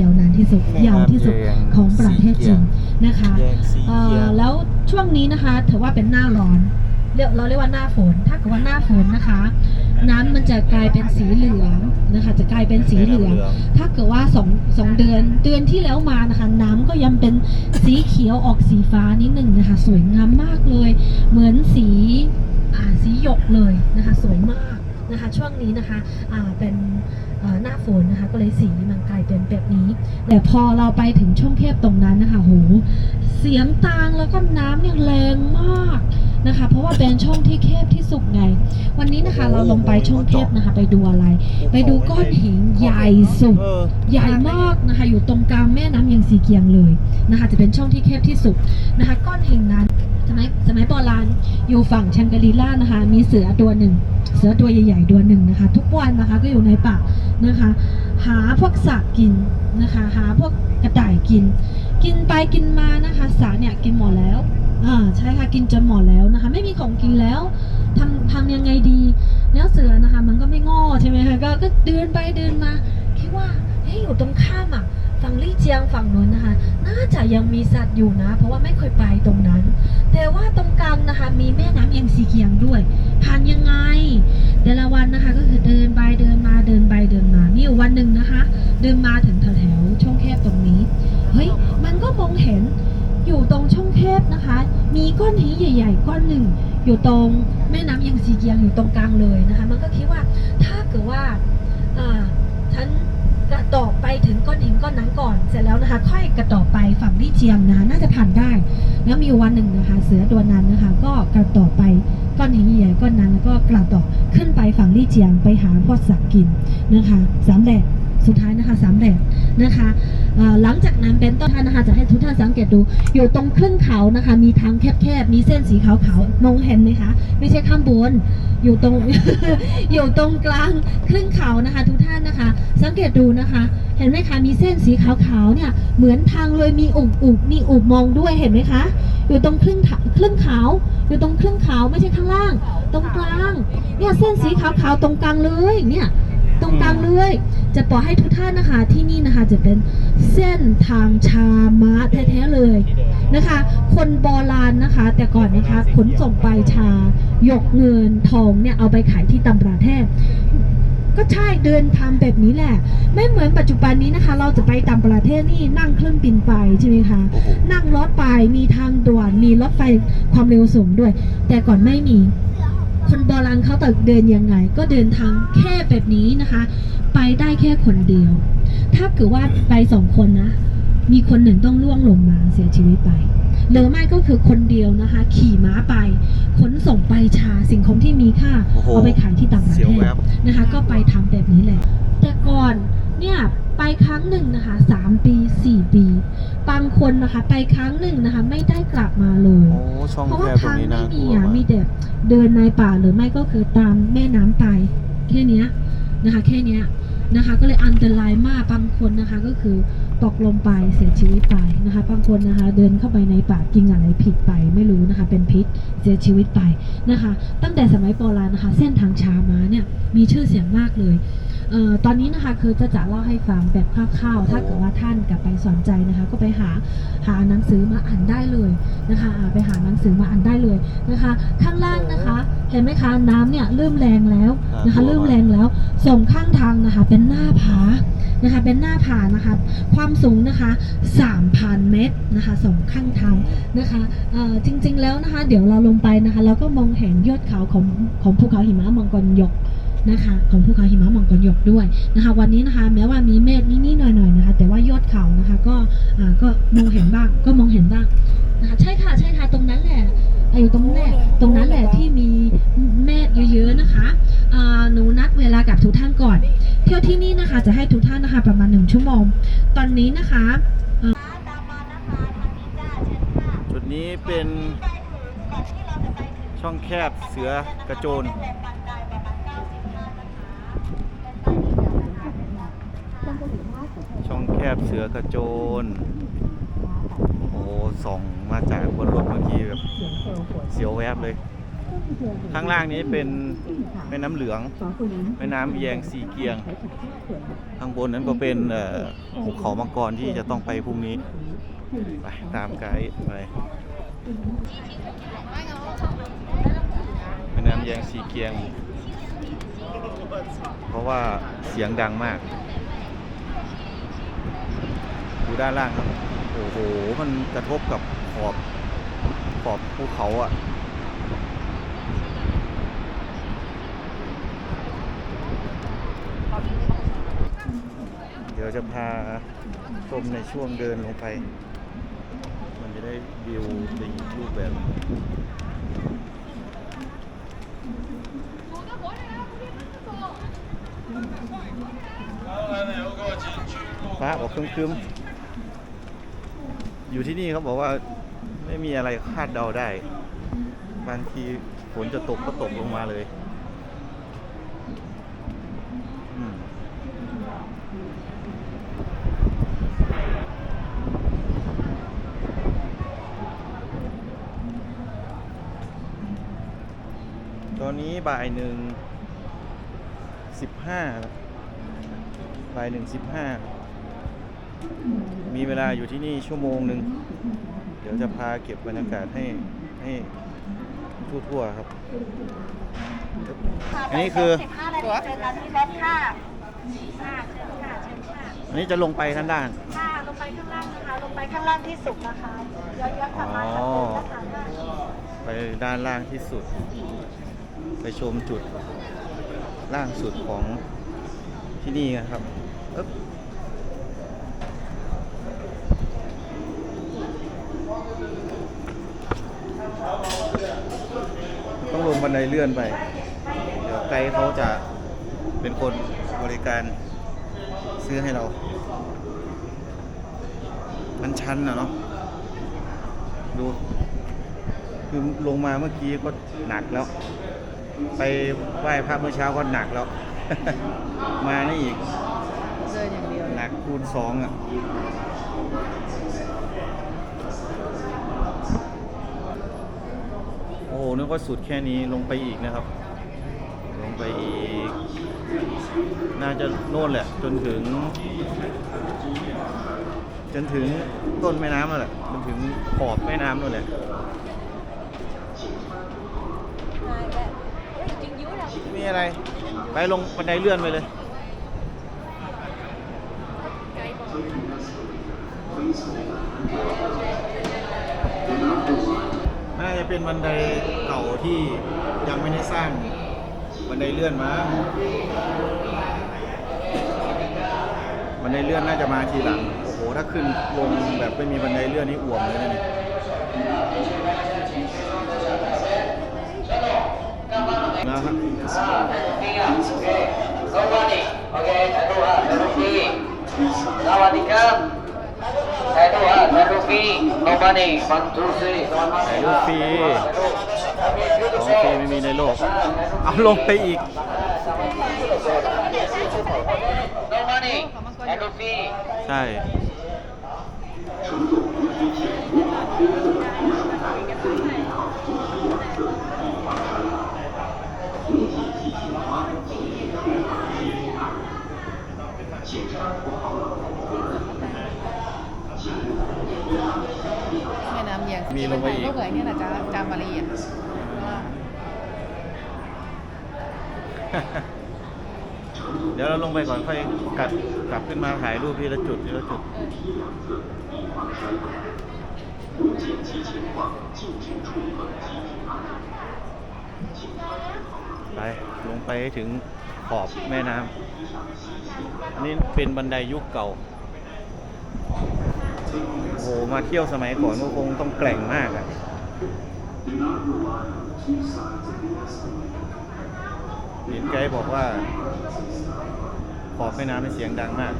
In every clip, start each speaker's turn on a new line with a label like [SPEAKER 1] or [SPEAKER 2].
[SPEAKER 1] ยาวนานที่สุด
[SPEAKER 2] แม่น้ำ
[SPEAKER 1] ยาวที่สุด
[SPEAKER 2] แยง
[SPEAKER 1] ของประเทศจีนนะคะ
[SPEAKER 2] แยงซี
[SPEAKER 1] เอ่
[SPEAKER 2] เกีย
[SPEAKER 1] อแล้วช่วงนี้นะคะถือว่าเป็นหน้าร้อนเรียกเราเรียกว่าหน้าฝน ถ้าเกิดว่าหน้าฝนนะคะ น้ำมันจะกลายเป็นสีเหลืองนะคะ จะกลายเป็นสีเหลือง ถ้าเกิดว่าสองสองเดือนเดือนที่แล้วมานะคะ น้ำก็ยังเป็นสีเขียวออกสีฟ้านิดหนึ่งนะคะ สวยงามมากเลย เหมือนสีอ่าสีหยกเลยนะคะ สวยมากนะคะ ช่วงนี้นะคะอ่าเป็นเอ่อ หน้าฝนนะคะ ก็เลยสีมันกลายเป็นแบบนี้ แต่พอเราไปถึงช่องแคบตรงนั้นนะคะโหเสียงตางแล้วก็น้ำเนี่ยแรงมากนะคะ เพราะว่าเป็นช่องที่แคบที่สุดไง วันนี้นะคะเราลงไปช่องแคบนะคะ ไปดูอะไร ไปดูก้อนหินใหญ่สุด
[SPEAKER 2] เออ
[SPEAKER 1] ใหญ่มากนะคะ อยู่ตรงกลางแม่น้ำเยางซีเกียงเลยนะคะ จะเป็นช่องที่แคบที่สุดนะคะ ก้อนหินนั้น สมัยสมัยโบราณอยู่ฝั่งชังกรีล่านะคะ มีเสือตัวหนึ่ง เสือตัวใหญ่ๆตัวหนึ่งนะคะ ทุกวันนะคะก็อยู่ในป่านะคะ หาพวกสัตว์กินนะคะ หาพวกกระต่ายกิน กินไปกินมานะคะสาเนี่ยกินหมดแล้วอ่าใช่ค่ะกินจนหมดแล้วนะคะ ไม่มีของกินแล้วทำทำยังไงดีแล้วเสือนะคะ มันก็ไม่โง่ใช่ไหมคะก็ก็เดินไปเดินมาคิดว่าเฮ้ยอยู่ตรงข้ามอะ ฝั่งลี่เจียงฝั่งนู้นนะคะ น่าจะยังมีสัตว์อยู่นะ เพราะว่าไม่เคยไปตรงนั้น แต่ว่าตรงกลางนะคะมีแม่น้ำเอียงซีเกียงด้วยผ่านยังไง แต่ละวันนะคะก็คือเดินไปเดินมาเดินไปเดินมามีอยู่วันหนึ่งนะคะ เดินมาถึงแถวๆช่องแคบตรงนี้เฮ้ยมันก็มองเห็นอยู่ตรงช่องแคบนะคะ มีก้อนหินใหญ่ ๆ ก้อนหนึ่งอยู่ตรงแม่น้ำเอียงซีเกียงอยู่ตรงกลางเลยนะคะ มันก็คิดว่าถ้าเกิดว่าอ่าฉัน ต่อไปถึงก้อนหินก้อนนั้นก่อน เสร็จแล้วนะคะ ค่อยกระต่อไปฝั่งที่เจียงนะคะน่าจะผ่านได้ แล้วมีวันหนึ่งนะคะ เสือตัวนั้นนะคะ ก็กระต่อไปก้อนหินใหญ่ก้อนนั้นแล้วก็กระต่อขึ้นไปฝั่งที่เจียงไปหาพ่อสัตว์กินนะคะสามแดดสุดท้ายนะคะสามแดดนะคะ หลังจากนั้นเป็นต้นท่านนะคะจะให้ทุกท่านสังเกตดู อยู่ตรงครึ่งเขานะคะ มีทางแคบๆ มีเส้นสีขาวๆ มองเห็นไหมคะ ไม่ใช่ข้ามบน อยู่ตรง อยู่ตรงกลางครึ่งเขานะคะ ทุกท่านนะคะ สังเกตดูนะคะ เห็นไหมคะ มีเส้นสีขาวๆ เนี่ย เหมือนทางเลยมีอุบอุบมีอุบมองด้วย เห็นไหมคะ อยู่ตรงครึ่งขครึ่งเขาอยู่ตรงครึ่งเขาไม่ใช่ข้างล่าง ตรงกลาง เนี่ยเส้นสีขาวๆ ตรงกลางเลย เนี่ย ตรงกลางเลย จะบอกให้ทุกท่านนะคะที่นี่นะคะจะเป็นเส้นทางชาม้าแท้ๆเลยนะคะ คนโบราณนะคะ แต่ก่อนนะคะขนส่งไปชาหยกเงินทองเนี่ยเอาไปขายที่ตำราเทพก็ใช่เดินทำแบบนี้แหละ ไม่เหมือนปัจจุบันนี้นะคะ เราจะไปต่างประเทศนี่นั่งเครื่องบินไปใช่ไหมคะนั่งรถไปมีทางด่วนมีรถไฟความเร็วสูงด้วย แต่ก่อนไม่มีคนโบราณเขาแต่เดินยังไง ก็เดินทางแค่แบบนี้นะคะ ไปได้แค่คนเดียว ถ้าเกิดว่าไปสองคนนะ มีคนหนึ่งต้องล่วงลงมาเสียชีวิตไป หรือไม่ก็คือคนเดียวนะคะ ขี่ม้าไป ขนส่งไปชาสิ่งของที่มีค่า
[SPEAKER 2] โอ้โห
[SPEAKER 1] เอาไปขายที่ต่างประ
[SPEAKER 2] เสีย
[SPEAKER 1] เท
[SPEAKER 2] ว
[SPEAKER 1] ศ
[SPEAKER 2] แวบ
[SPEAKER 1] นะคะ ก็ไปทำแบบนี้แหละ แต่ก่อนเนี่ยไปครั้งหนึ่งนะคะสามปีสี่ปี บางคนนะคะไปครั้งหนึ่งนะคะไม่ได้กลับมาเลย
[SPEAKER 2] โอ้ช่อง
[SPEAKER 1] เพราะ
[SPEAKER 2] แค
[SPEAKER 1] ว่า
[SPEAKER 2] บตรง
[SPEAKER 1] ทาง
[SPEAKER 2] นี้
[SPEAKER 1] ไม่
[SPEAKER 2] น่าก
[SPEAKER 1] มี
[SPEAKER 2] ลัว
[SPEAKER 1] อะ
[SPEAKER 2] มาก
[SPEAKER 1] มีแต่เดินในป่าหรือไม่ก็คือตามแม่น้ำไป แค่เนี้ยนะคะ แค่เนี้ย นะคะ ก็เลยอันตรายมากบางคนนะคะก็คือตกลงไปเสียชีวิตไปนะคะบางคนนะคะ เดินเข้าไปในป่ากินอะไรผิดไปไม่รู้นะคะ เป็นพิษเสียชีวิตไปนะคะ ตั้งแต่สมัยโบราณนะคะ เส้นทางชาม้าเนี่ยมีชื่อเสียงมากเลย เอ่อตอนนี้นะคะคือจะจะเล่าให้ฟังแบบคร่าวๆ ถ้าเกิดว่าท่านกลับไปสนใจนะคะ ก็ไปหาหาหนังสือมาอ่านได้เลยนะคะอ่าไปหาหนังสือมาอ่านได้เลยนะคะ ข้างล่างนะคะเห็นไหมคะน้ำเนี่ยเริ่มแรงแล้วนะคะเริ่มแรงแล้วส่งข้างทางนะคะเป็นหน้าผานะคะเป็นหน้าผานะคะความสูงนะคะ3,000 เมตรนะคะสองข้างทางนะคะเอ่อจริงๆแล้วนะคะ เดี๋ยวเราลงไปนะคะ เราก็มองเห็นยอดเขาของของภูเขาหิมะมังกรยก นะคะของภูเขาหิมะมังกรยกด้วยนะคะวันนี้นะคะแม้ว่ามีเมฆนิดๆหน่อยๆนะคะแต่ว่ายอดเขานะคะก็ก็มองเห็นบ้างก็มองเห็นบ้างนะคะใช่ค่ะใช่ค่ะตรงนั้นแหละอยู่ตรงแหละตรงนั้นแหละที่มีเมฆเยอะๆนะคะหนูนัดเวลากับทุกท่านก่อน เที่ยวที่นี่นะคะจะให้ทุกท่านนะคะประมาณหนึ่งชั่วโมง ตอนนี้นะคะ
[SPEAKER 2] จุดนี้เป็นช่องแคบเสือกระโจน ช่องแคบเสือกระโจน โอ้โหส่องมาจากบนรถเมื่อกี้แบบเสียวแวบเลย ข้างล่างนี้เป็นแม่น้ำเหลืองแม่น้ำแยงซีเกียง ข้างบนนั้นก็เป็นภูเขามังกรที่จะต้องไปพรุ่งนี้ ไปตามไกด์ไปแม่น้ำแยงซีเกียง เพราะว่าเสียงดังมาก ดูด้านล่างครับ โอ้โห มันกระทบกับขอบขอบภูเขาอะเดี๋ยวจะพาชมในช่วงเดินลงไป มันจะได้วิวในอีกรูปแบบหนึ่ง ฟ้าออกครึมๆ อยู่ที่นี่เขาบอกว่าไม่มีอะไรคาดเดาได้ บางทีฝนจะตกก็ตกลงมาเลยตอนนี้บ่ายหนึ่งสิบห้าบ่ายหนึ่งสิบห้า มีเวลาอยู่ที่นี่ชั่วโมงหนึ่ง เดี๋ยวจะพาเก็บบรรยากาศให้ให้ทั่วๆครับ อันนี้คือ
[SPEAKER 3] สิบห้านาทีเจอกันที่รถค่ะค่ะเชิญค่ะเชิญค่ะ
[SPEAKER 2] อันนี้จะลงไปข้างล่าง
[SPEAKER 3] ค่ะลงไปข้างล่างนะคะ ลงไปข้างล่างที่สุดนะคะย้อนๆกลับมาจากเดิมนะคะ
[SPEAKER 2] ไปด้านล่างที่สุด ไปชมจุดล่างสุดของที่นี่กันครับอึ๊บต้องลงบั นไดเลื่อนไป เดี๋ยวไกด์เขาจะเป็นคนบริการซื้อให้เรา มันชันอะเนาะ ดู คือลงมาเมื่อกี้ก็หนักแล้ว ไปไหว้พระเมื่อเช้าก็หนักแล้ว มานี่อีก
[SPEAKER 4] เดินอย่างเดียว
[SPEAKER 2] หนักคูณสองอะ โอ้โหนึกว่าสุดแค่นี้ลงไปอีกนะครับ ลงไปอีก น่าจะโน่นแหละ จนถึง จนถึงต้นแม่น้ำนั่นแหละจนถึงขอบแม่น้ำนั่นแหละ มีอะไร ไปลงบันไดเลื่อนไปเลย เป็นบันไดเก่าที่ยังไม่ได้สร้างบันไดเลื่อนมา บันไดเลื่อนน่าจะมาทีหลัง โอ้โห ถ้าขึ้นลงแบบไม่มีบันไดเลื่อนนี่อ่วมเลยนะเนี่ยนะครับ
[SPEAKER 5] สวัสดีโอเคถ่ายรูปอะถ่ายรูปฟรีสวัสดีครับ ถ่ายรูปอะถ่ายรูปฟรี nobody one two three
[SPEAKER 2] ถ่ายรูปฟรีของฟรีไม่มีในโลก เอาลงไปอีก
[SPEAKER 5] nobody ถ่ายรูปฟรี
[SPEAKER 2] ใช่
[SPEAKER 4] แม่น้ำเยียง
[SPEAKER 2] มีลงไปอีก
[SPEAKER 4] ก็เหมือนนี่แหละจ้าจามารีอะ
[SPEAKER 2] เดี๋ยวเราลงไปก่อนค่อยกลับกลับขึ้นมาถ่ายรูปทีละจุดทีละจุด ไปลงไปให้ถึงขอบแม่น้ำอันนี้เป็นบันไดยุคเก่า โอ้โหมาเที่ยวสมัยก่อนก็คงต้องแกร่งมากอะเห็นไกด์บอกว่า ขอบแม่น้ำในเสียงดังมาก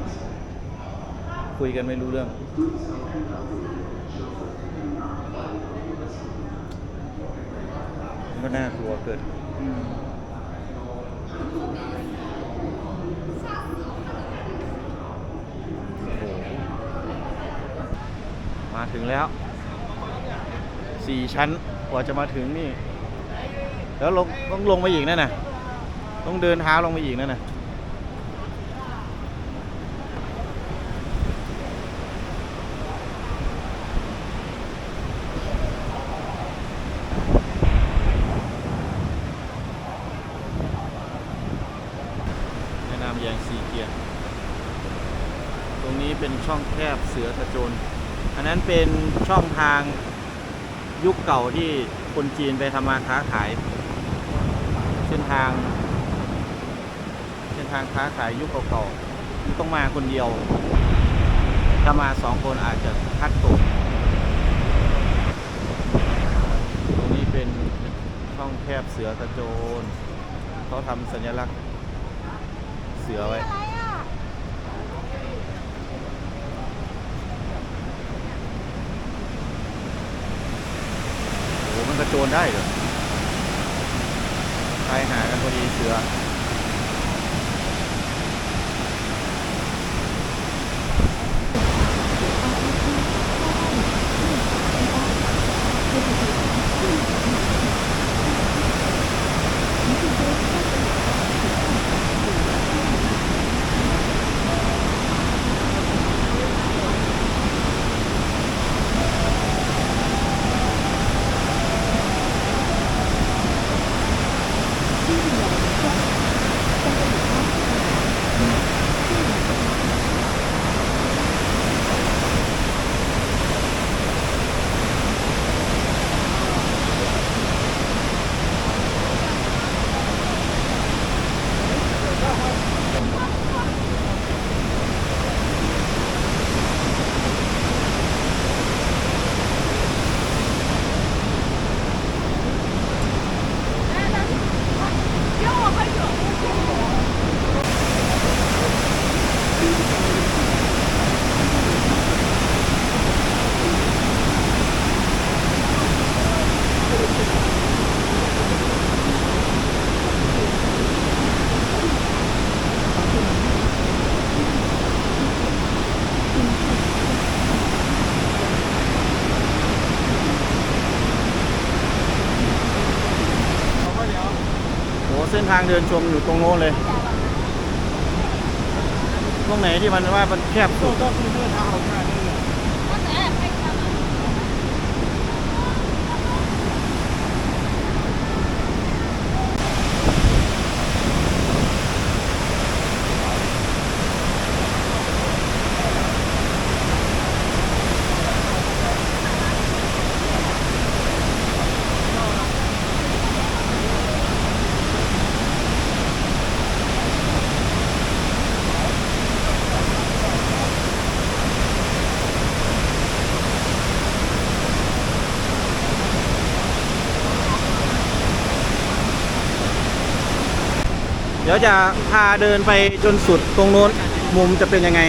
[SPEAKER 2] คุยกันไม่รู้เรื่องก็น่ากลัวเกิน โอ้โห มา ถึงแล้วสี่ชั้นกว่าจะมาถึงนี่ แล้วลงต้องลงไปอีกนั่นน่ะ ต้องเดินเท้าลงไปอีกนั่นน่ะแนะนำแยงซีเกียร์ตรงนี้เป็นช่องแคบเสือกระโจน อันนั้นเป็นช่องทางยุคเก่าที่คนจีนไปทำมาค้าขาย เส้นทาง เส้นทางค้าขายยุคเก่าๆต้องมาคนเดียว ถ้ามาสองคนอาจจะพัดตกตรงนี้เป็นช่องแคบเสือกระโจนเขาทำสัญลักษณ์เสือไว้ โอ้โหมัน กระโจนได้เหรอตายหากันพอดีเสือ ทางเดินชมอยู่ตรงโน้นเลย ตรงไหนที่มันว่ามันแคบสุดเดี๋ ยวจะพาเดินไปจนสุดตรงโน้นมุมจะเป็นยังไง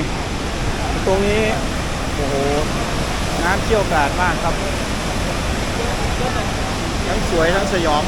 [SPEAKER 2] ตรงนี้ โอ้โห น้ำเชี่ยวกราดมากครับ ทั้งสวยทั้งสยอง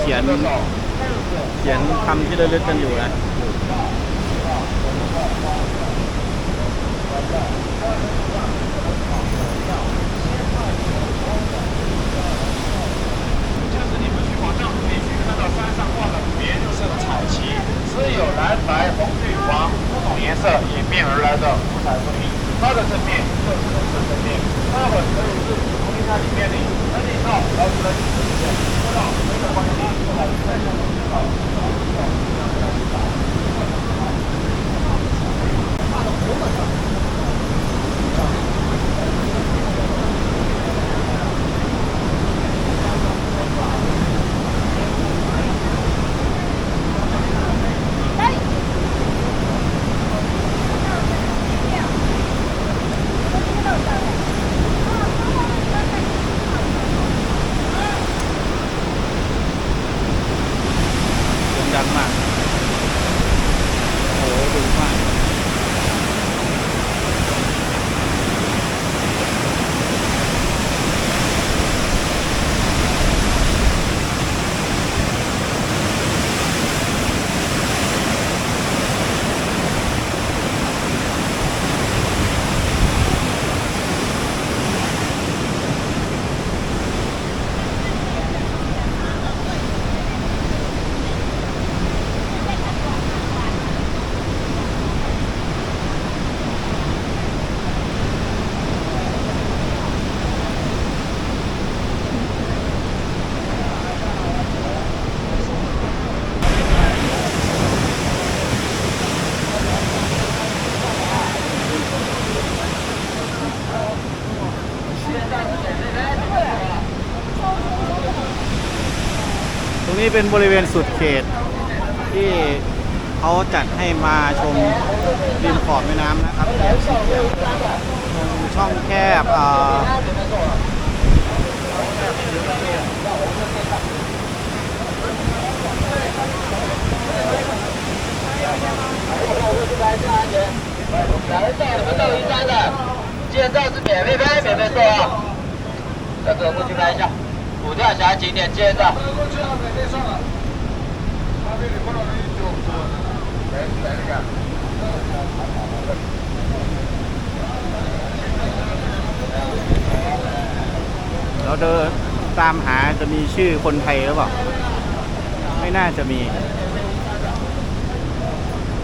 [SPEAKER 2] เพณีเขียน เขียนคำที่ระลึกกันอยู่นะ
[SPEAKER 6] 就是你们去往藏族地区看到山上挂的五颜六色的彩旗，是有蓝白红绿黄五种颜色演变而来的五彩绘印。它的正面就是正正面，它们
[SPEAKER 2] นี้เป็นบริเวณสุดเขต ที่เขาจัดให้มาชมริมขอบแม่น้ำนะครับแยกสีเขียวตรงช่องแคบเอ่อ
[SPEAKER 5] 来到什么钓鱼山的，建造是免费拍，免费做啊。这个过去看一下， 五跳峡景点建造。
[SPEAKER 2] เราเดินตามหาจะมีชื่อคนไทยหรือเปล่า ไม่น่าจะมี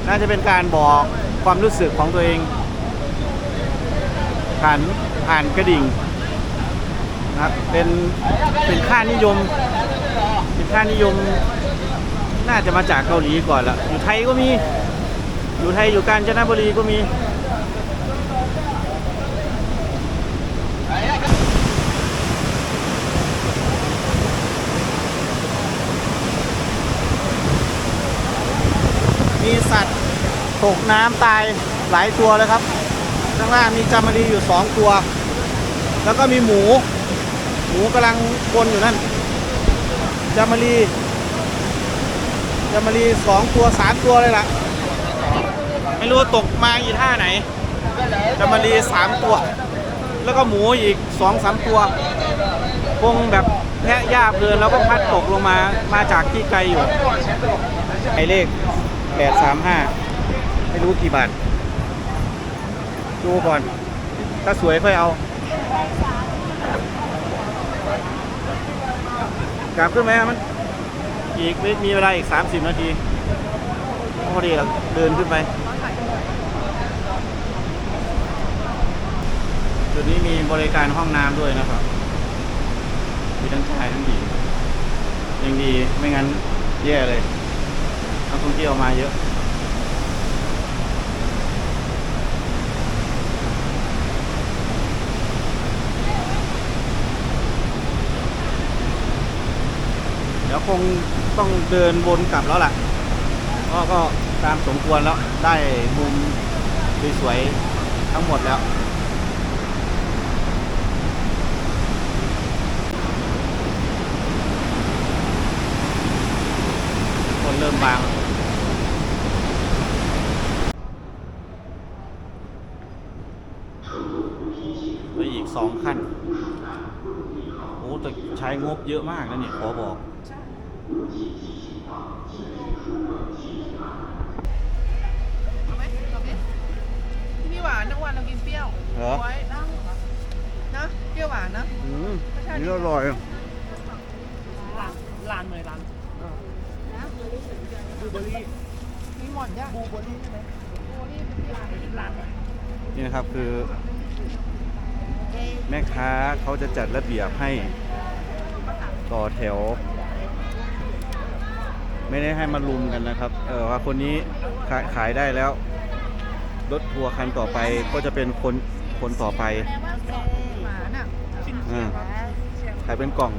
[SPEAKER 2] น่าจะเป็นการบอกความรู้สึกของตัวเอง ผ่านผ่านกระดิ่ง นะครับ เป็นเป็นค่านิยม เป็นค่านิยม น่าจะมาจากเกาหลีก่อนละอยู่ไทยก็มี อยู่ไทยอยู่กาญจนบุรีก็มีมีสัตว์ตกน้ำตายหลายตัวเลยครับ ข้างล่างมีจามรีอยู่สองตัว แล้วก็มีหมู หมูกำลังบนอยู่นั่นจามรีจามรีสองตัวสามตัวเลยล่ะ ไม่รู้ตกมาอีท่าไหนจามรีสามตัว แล้วก็หมูอีกสองสามตัว คงแบบแพะหญ้าเพลินแล้วก็พัดตกลงมามาจากที่ไกลอยู่ไอเลข835ไม่รู้กี่บาท ดูก่อน ถ้าสวยค่อยเอา กลับขึ้นไหมมัน อีกไม่มีเวลาอีก 30 นาทีพอดีเราเดินขึ้นไป จุดนี้มีบริการห้องน้ำด้วยนะครับ มีทั้งชายทั้งหญิงยังดีไม่งั้นแย่เลยนักท่องเที่ยวมาเยอะ เดี๋ยว คงต้องเดินวนกลับแล้วล่ะก็ก็ตามสมควรแล้วได้มุมสวยๆทั้งหมดแล้วคนเริ่มบางเหลืออีกสองขั้นโอ้แต่ใช้งบเยอะมากนะเนี่ยขอบอก
[SPEAKER 4] เอาไหมลองดิที่นี่หวานทั้งวันเรากินเปรี้ยว
[SPEAKER 2] เหรอ
[SPEAKER 4] ไว้นะนะเปรี้ยวหวานนะ
[SPEAKER 2] อืมนี่อร่อย
[SPEAKER 4] มีหมอนย่างบูเบอรี่ใช่ไหมบูเบอรี่เป็นที่ร้านร้าน
[SPEAKER 2] นี่นะครับคือแม่ค้าเขาจะจัดระเบียบให้ต่อแถว ไม่ได้ให้มารุมกันนะครับ เออว่าคนนี้ขายขายได้แล้ว รถทัวร์คันต่อไปก็จะเป็นคนคนต่อไป
[SPEAKER 4] หวานอะชิม
[SPEAKER 2] อ่าขายเป็นกล่อง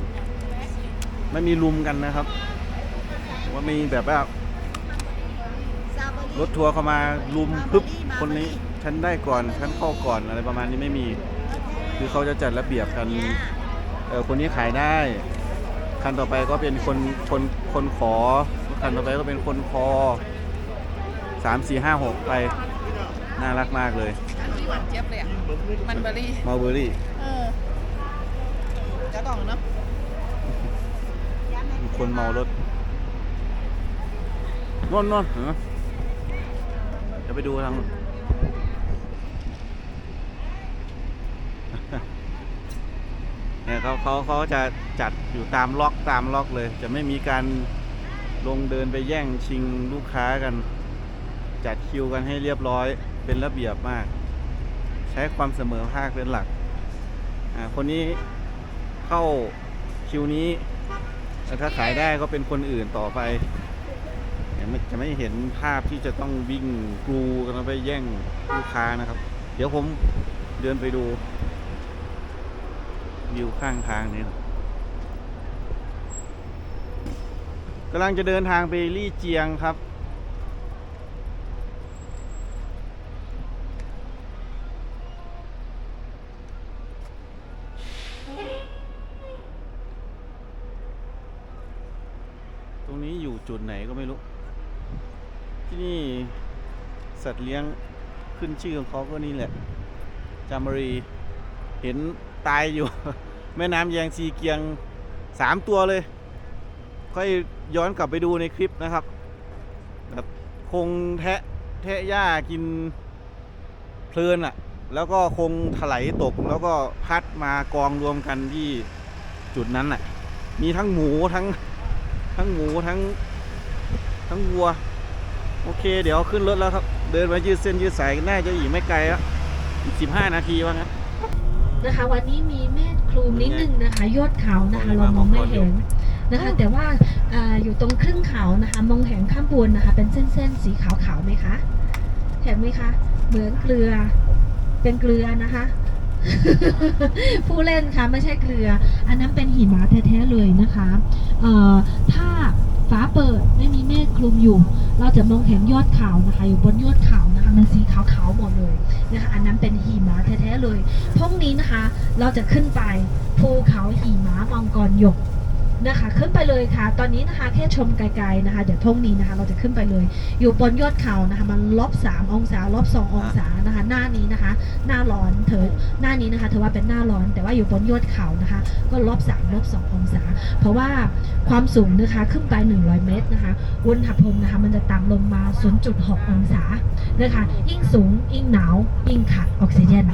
[SPEAKER 2] ไม่มีรุมกันนะครับว่ามีแบบว่ารถทัวร์เข้ามารุมปึ๊บคนนี้ฉันได้ก่อนฉันเข้าก่อนอะไรประมาณนี้ไม่มี คือเขาจะจัดระเบียบกันเออคนนี้ขายได้ คันต่อไปก็เป็นคนคนคนขอ คันต่อไปก็เป็นคนคอสามสี่ห้าหกไป น่ารักมากเลย
[SPEAKER 4] อันนี้หวานเจี๊ยบเลยอะ มันเบอร์รี่
[SPEAKER 2] มาเบอรี่
[SPEAKER 4] เออจะกล่องเนาะ
[SPEAKER 2] คนเมารถนนนนเหรอเดี๋ยวไปดูทางเนี่ยเขาเขาเขาจะจัดอยู่ตามล็อกตามล็อกเลย จะไม่มีการ ลงเดินไปแย่งชิงลูกค้ากัน จัดคิวกันให้เรียบร้อยเป็นระเบียบมาก ใช้ความเสมอภาคเป็นหลักอ่าคนนี้เข้าคิวนี้ถ้าขายได้ก็เป็นคนอื่นต่อไปเนี่ยมันจะไม่เห็นภาพที่จะต้องวิ่งกรูกันไปแย่งลูกค้านะครับ เดี๋ยวผมเดินไปดูวิวข้างทางนี้ กำลังจะเดินทางไปลี่เจียงครับ ตรงนี้อยู่จุดไหนก็ไม่รู้ ที่นี่สัตว์เลี้ยงขึ้นชื่อของเขาก็นี่แหละ จามรี เห็นตายอยู่ แม่น้ำแยงซีเกียงสามตัวเลย ค่อย ย้อนกลับไปดูในคลิปนะครับแบบคงแทะแทะหญ้ากินเพลินอะ่ะ แล้วก็คงถลายตกแล้วก็พัดมากองรวมกันที่จุดนั้นอะ มีทั้งหมูทั้งทั้งหมูทั้งทั้งวัว โอเค เดี๋ยวขึ้นรถแล้วครับ เดินมายืดเส้นยืดสายน่าจะอีกไม่ไกลแล้วอีกสิบห้านาทีว่างั้น
[SPEAKER 1] นะคะ วันนี้มีเมฆคลุมนิดนึงนะคะ ยอดเขานะคะ เรามองไม่เห็นนะคะ แต่ว่า ออยู่ตรงครึ่งเขานะคะ มองเห็นข้างบนนะคะ เป็นเส้นๆสีขาวๆไหมคะเห็นไหมคะเหมือนเกลือ เป็นเกลือนะคะ ผู้เล่นค่ะไม่ใช่เกลือ อันนั้นเป็นหิมะแท้ๆเลยนะคะเอ่อถ้าฟ้าเปิดไม่มีเมฆคลุมอยู่ เราจะมองเห็นยอดเขานะคะ อยู่บนยอดเขานะคะมันสีขาวๆหมดเลยนะคะอันนั้นเป็นหิมะแท้ๆเลยพรุ่งนี้นะคะ เราจะขึ้นไปภูเขาหิมะมังกรหยก นะคะ ขึ้นไปเลยค่ะ ตอนนี้นะคะแค่ชมไกลๆนะคะ เดี๋ยวทุ่งนี้นะคะ เราจะขึ้นไปเลย อยู่บนยอดเขานะคะ มันลบสามองศาลบสององศานะคะ หน้านี้นะคะ หน้าร้อนเธอหน้านี้นะคะเธอว่าเป็นหน้าร้อน แต่ว่าอยู่บนยอดเขานะคะ ก็ลบสาม ลบ2องศา เพราะว่าความสูงนะคะขึ้นไป 100 เมตรนะคะอุณหภูมินะคะมันจะต่ำลงมา 0.6 องศานะคะยิ่งสูงยิ่งหนาวยิ่งขาดออกซิเจน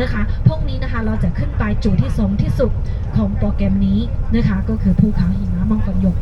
[SPEAKER 1] นะคะพวกนี้นะคะเราจะขึ้นไปจุดที่สูงที่สุดของโปรแกรมนี้นะคะก็คือภูเขาหิมะมังกรหยก